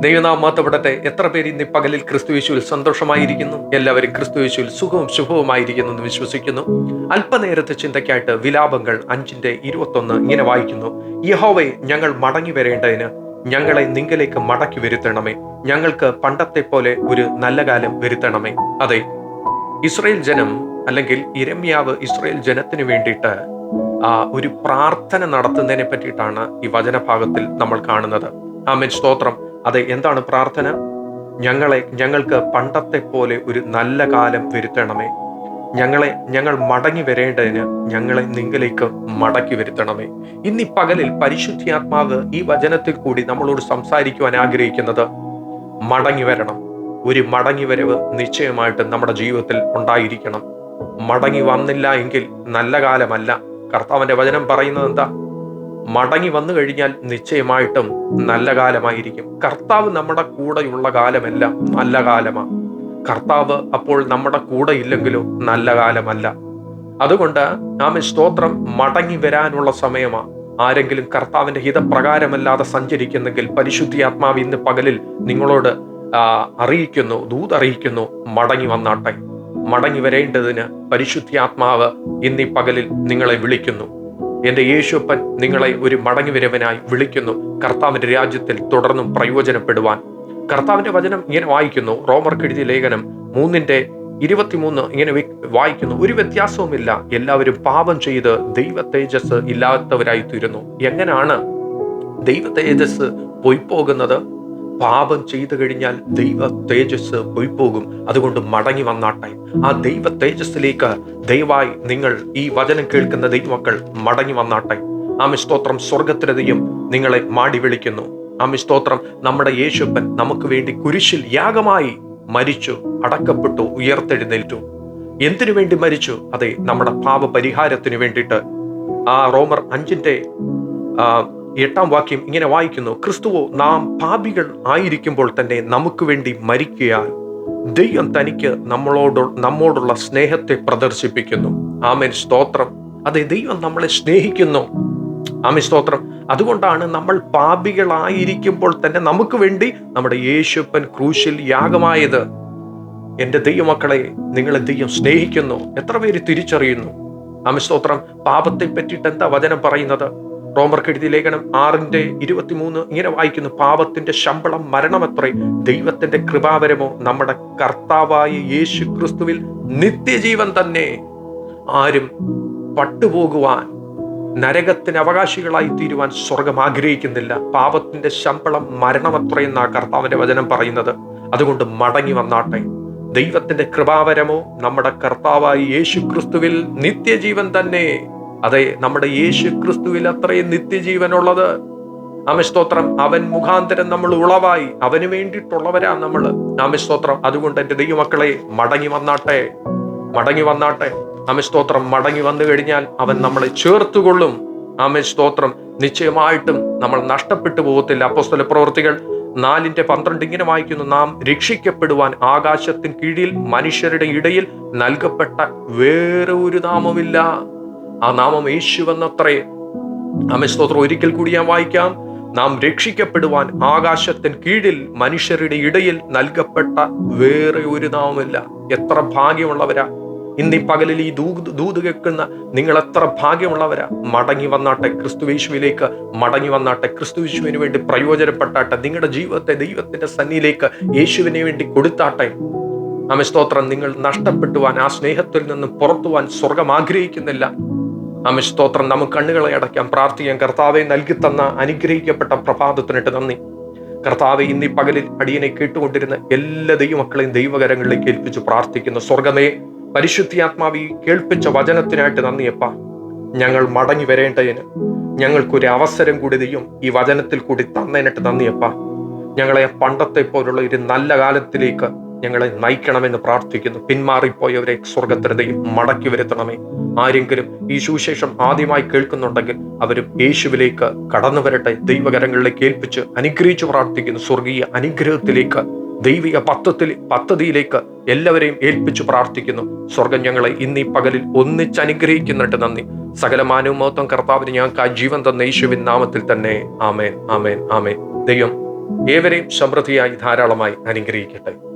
ദൈവനാം മാത്തപ്പെടട്ടെ എത്ര പേര് ഇന്ന് പകലിൽ പകലിൽ ക്രിസ്തുയേശുവിൽ സന്തോഷമായിരിക്കുന്നു? എല്ലാവരും ക്രിസ്തുയേശുവിൽ സുഖവും ശുഭവുമായിരിക്കുന്നു എന്ന് വിശ്വസിക്കുന്നു. അല്പനേരത്തെ ചിന്തയ്ക്കായിട്ട് വിലാപങ്ങൾ അഞ്ചിന്റെ ഇരുപത്തൊന്ന് ഇങ്ങനെ വായിക്കുന്നു. യഹോവെ ഞങ്ങൾ മടങ്ങി വരേണ്ടതിന് ഞങ്ങളെ നിങ്കലേക്ക് മടക്കി വരുത്തണമേ. ഞങ്ങൾക്ക് പണ്ടത്തെ പോലെ ഒരു നല്ല കാലം വരുത്തണമേ. അതെ ഇസ്രയേൽ ജനം അല്ലെങ്കിൽ ഇരമ്യാവ് ഇസ്രയേൽ ജനത്തിന് വേണ്ടിയിട്ട് ആ, ഒരു പ്രാർത്ഥന നടത്തുന്നതിനെ പറ്റിയിട്ടാണ് ഈ വചനഭാഗത്തിൽ നമ്മൾ കാണുന്നത്. ആമേൻ. സ്തോത്രം. അതെ എന്താണ് പ്രാർത്ഥന? ഞങ്ങളെ ഞങ്ങൾക്ക് പണ്ടത്തെ പോലെ ഒരു നല്ല കാലം വരുത്തണമേ. ഞങ്ങളെ ഞങ്ങൾ മടങ്ങി വരേണ്ടതിന് ഞങ്ങളെ നിങ്ങളിലേക്ക് മടക്കി വരുത്തണമേ. ഇന്നീ പകലിൽ പരിശുദ്ധാത്മാവ് ഈ വചനത്തിൽ കൂടി നമ്മളോട് സംസാരിക്കുവാൻ ആഗ്രഹിക്കുന്നത് മടങ്ങി വരണം. ഒരു മടങ്ങി വരവ് നിശ്ചയമായിട്ടും നമ്മുടെ ജീവിതത്തിൽ ഉണ്ടായിരിക്കണം. മടങ്ങി വന്നില്ല എങ്കിൽ നല്ല കാലമല്ല. കർത്താവിന്റെ വചനം പറയുന്നത് എന്താ? മടങ്ങി വന്നു കഴിഞ്ഞാൽ നിശ്ചയമായിട്ടും നല്ല കാലമായിരിക്കും. കർത്താവ് നമ്മുടെ കൂടെയുള്ള കാലമെല്ലാം നല്ല കാലമാ. കർത്താവ് അപ്പോൾ നമ്മുടെ കൂടെ ഇല്ലെങ്കിലും നല്ല കാലമല്ല. അതുകൊണ്ട് നാം സ്തോത്രം മടങ്ങി വരാനുള്ള സമയമാ. ആരെങ്കിലും കർത്താവിന്റെ ഹിതപ്രകാരമല്ലാതെ സഞ്ചരിക്കുന്നെങ്കിൽ പരിശുദ്ധി ആത്മാവ് ഇന്ന് പകലിൽ നിങ്ങളോട് അറിയിക്കുന്നു ദൂത് അറിയിക്കുന്നു ദൂതറിയിക്കുന്നു മടങ്ങി വന്നാട്ടെ. മടങ്ങി വരേണ്ടതിന് പരിശുദ്ധി ആത്മാവ് ഇന്നീ പകലിൽ നിങ്ങളെ വിളിക്കുന്നു. എന്റെ യേശുപ്പൻ നിങ്ങളെ ഒരു മടങ്ങി വരവനായി വിളിക്കുന്നു. കർത്താവിന്റെ രാജ്യത്തിൽ തുടർന്നും പ്രയോജനപ്പെടുവാൻ. കർത്താവിന്റെ വചനം ഇങ്ങനെ വായിക്കുന്നു. റോമർക്ക് എഴുതിയ ലേഖനം മൂന്നിന്റെ ഇരുപത്തിമൂന്ന് ഇങ്ങനെ വായിക്കുന്നു. ഒരു വ്യത്യാസവുമില്ല. എല്ലാവരും പാപം ചെയ്ത് ദൈവ തേജസ് ഇല്ലാത്തവരായി തീരുന്നു എങ്ങനെയാണ് ദൈവ തേജസ് പോയി പോകുന്നത്? പാപം ചെയ്തു കഴിഞ്ഞാൽ ദൈവ തേജസ് പോയിപ്പോകും അതുകൊണ്ട് മടങ്ങി വന്നാട്ടെ ആ ദൈവ തേജസ്സിലേക്ക് ദയവായി നിങ്ങൾ ഈ വചനം കേൾക്കുന്ന ദൈവമക്കൾ മടങ്ങി വന്നാട്ടെ ആമി സ്തോത്രം. സ്വർഗത്തിലധികം നിങ്ങളെ മാടി വിളിക്കുന്നു. ആമി സ്തോത്രം. നമ്മുടെ യേശുപ്പൻ നമുക്ക് വേണ്ടി കുരിശിൽ യാഗമായി മരിച്ചു അടക്കപ്പെട്ടു ഉയർത്തെഴുന്നേറ്റു. എന്തിനു വേണ്ടി മരിച്ചു? അതെ നമ്മുടെ പാപ പരിഹാരത്തിന് വേണ്ടിയിട്ട്. ആ റോമർ അഞ്ചിന്റെ എട്ടാം വാക്യം ഇങ്ങനെ വായിക്കുന്നു. ക്രിസ്തുവോ നാം പാപികൾ ആയിരിക്കുമ്പോൾ തന്നെ നമുക്ക് വേണ്ടി മരിക്കുകയാൽ ദൈവം തനിക്ക് നമ്മളോട് നമ്മോടുള്ള സ്നേഹത്തെ പ്രദർശിപ്പിക്കുന്നു. ആമേൻ. സ്തോത്രം. അതെ ദൈവം നമ്മളെ സ്നേഹിക്കുന്നു. ആമൻ. സ്തോത്രം. അതുകൊണ്ടാണ് നമ്മൾ പാപികളായിരിക്കുമ്പോൾ തന്നെ നമുക്ക് വേണ്ടി നമ്മുടെ യേശുപ്പൻ ക്രൂശിൽ യാഗമായത്. എന്റെ ദൈവമക്കളെ നിങ്ങളെ ദൈവം സ്നേഹിക്കുന്നു. എത്ര പേര് തിരിച്ചറിയുന്നു? അമിസ്തോത്രം പാപത്തെ പറ്റിയിട്ട് എന്താ വചനം പറയുന്നത്? റോമർക്ക് കെടുതി ലേഖനം ആറിന്റെ ഇരുപത്തിമൂന്ന് ഇങ്ങനെ വായിക്കുന്നു. പാപത്തിന്റെ ശമ്പളം മരണമത്രേ ദൈവത്തിന്റെ കൃപാവരമോ നമ്മുടെ കർത്താവായ യേശു ക്രിസ്തുവിൽ നിത്യജീവൻ തന്നെ. ആരും പട്ടുപോകുവാൻ നരകത്തിന് അവകാശികളായി തീരുവാൻ സ്വർഗം ആഗ്രഹിക്കുന്നില്ല. പാപത്തിന്റെ ശമ്പളം മരണമത്രയെന്നാ കർത്താവിന്റെ വചനം പറയുന്നത്. അതുകൊണ്ട് മടങ്ങി വന്നാട്ടെ. ദൈവത്തിന്റെ കൃപാവരമോ നമ്മുടെ കർത്താവായി യേശു ക്രിസ്തുവിൽ നിത്യജീവൻ തന്നെ. അതെ നമ്മുടെ യേശു ക്രിസ്തുവിൽ അത്രയും നിത്യജീവനുള്ളത്. ആമസ്തോത്രം അവൻ മുഖാന്തരം നമ്മൾ ഉളവായി. അവന് വേണ്ടിയിട്ടുള്ളവരാ നമ്മൾ. ആമസ്തോത്രം അതുകൊണ്ട് എന്റെ ദൈവമക്കളെ മടങ്ങി വന്നാട്ടെ. മടങ്ങി വന്നാട്ടെ. ആമസ്തോത്രം മടങ്ങി വന്നു കഴിഞ്ഞാൽ അവൻ നമ്മളെ ചേർത്തുകൊള്ളും. ആമേ സ്തോത്രം. നിശ്ചയമായിട്ടും നമ്മൾ നഷ്ടപ്പെട്ടു പോകത്തില്ല. അപ്പോസ്തല പ്രവർത്തികൾ നാലിന്റെ പന്ത്രണ്ട് ഇങ്ങനെ വായിക്കുന്നു. നാം രക്ഷിക്കപ്പെടുവാൻ ആകാശത്തിന് കീഴിൽ മനുഷ്യരുടെ ഇടയിൽ നൽകപ്പെട്ട വേറെ ഒരു നാമമില്ല ആ നാമം യേശുവെന്നത്രേ ആമേ സ്തോത്രം. ഒരിക്കൽ കൂടി ഞാൻ വായിക്കാം. നാം രക്ഷിക്കപ്പെടുവാൻ ആകാശത്തിന് കീഴിൽ മനുഷ്യരുടെ ഇടയിൽ നൽകപ്പെട്ട വേറെ ഒരു നാമമില്ല. എത്ര ഭാഗ്യമുള്ളവരാ. ഇന്ന് ഈ പകലിൽ ഈ ദൂ ദൂത് കേൾക്കുന്ന നിങ്ങൾ എത്ര ഭാഗ്യമുള്ളവരാ. മടങ്ങി വന്നാട്ടെ ക്രിസ്തുവേശുവിലേക്ക് മടങ്ങി വന്നാട്ടെ ക്രിസ്തുവേശുവിന് വേണ്ടി പ്രയോജനപ്പെട്ടാട്ടെ. നിങ്ങളുടെ ജീവിതത്തെ ദൈവത്തിന്റെ സന്നിയിലേക്ക് യേശുവിനെ വേണ്ടി കൊടുത്താട്ടെ. ആമേ സ്തോത്രം. നിങ്ങൾ നഷ്ടപ്പെട്ടുവാൻ ആ സ്നേഹത്തിൽ നിന്നും പുറത്തുവാൻ സ്വർഗം ആഗ്രഹിക്കുന്നില്ല. ആമേ സ്തോത്രം നമുക്ക് കണ്ണുകളെ അടയ്ക്കാം പ്രാർത്ഥിക്കാം. കർത്താവെ നൽകി തന്ന അനുഗ്രഹിക്കപ്പെട്ട പ്രഭാതത്തിനിട്ട് നന്ദി. കർത്താവെ ഈ പകലിൽ അടിയനെ കേട്ടുകൊണ്ടിരുന്ന എല്ലാ ദൈവമക്കളെയും ദൈവകരങ്ങളിലേക്ക് ഏൽപ്പിച്ച് പ്രാർത്ഥിക്കുന്നു. സ്വർഗമേ പരിശുദ്ധിയാത്മാവി കേൾപ്പിച്ച വചനത്തിനായിട്ട് നന്ദിയപ്പ. ഞങ്ങൾ മടങ്ങി വരേണ്ടതിന് ഞങ്ങൾക്കൊരു അവസരം കൂടി ദൈവം ഈ വചനത്തിൽ കൂടി തന്നതിനായിട്ട് നന്ദിയപ്പ. ഞങ്ങളെ പണ്ടത്തെ പോലുള്ള ഒരു നല്ല കാലത്തിലേക്ക് ഞങ്ങളെ നയിക്കണമെന്ന് പ്രാർത്ഥിക്കുന്നു. പിന്മാറിപ്പോയവരെ സ്വർഗത്തിനെയും മടക്കി വരുത്തണമേ. ആരെങ്കിലും ഈ സുവിശേഷം ആദ്യമായി കേൾക്കുന്നുണ്ടെങ്കിൽ അവരും യേശുവിലേക്ക് കടന്നു വരട്ടെ. ദൈവകരങ്ങളിലേക്ക് ഏൽപ്പിച്ച് അനുഗ്രഹിച്ചു പ്രാർത്ഥിക്കുന്നു. സ്വർഗീയ അനുഗ്രഹത്തിലേക്ക് ദൈവിക പത്തത്തിൽ പദ്ധതിയിലേക്ക് എല്ലാവരെയും ഏൽപ്പിച്ചു പ്രാർത്ഥിക്കുന്നു. സ്വർഗം ഞങ്ങളെ ഇന്നീ പകലിൽ ഒന്നിച്ച് അനുഗ്രഹിക്കുന്നിട്ട് നന്ദി. സകല മാനവമഹത്വം കർത്താവിന് ഞങ്ങൾക്ക് ആ ജീവൻ തന്ന യേശുവിൻ നാമത്തിൽ തന്നെ ആമേൻ ആമേൻ ആമേൻ. ദൈവം ഏവരെയും സമൃദ്ധിയായി ധാരാളമായി അനുഗ്രഹിക്കട്ടെ.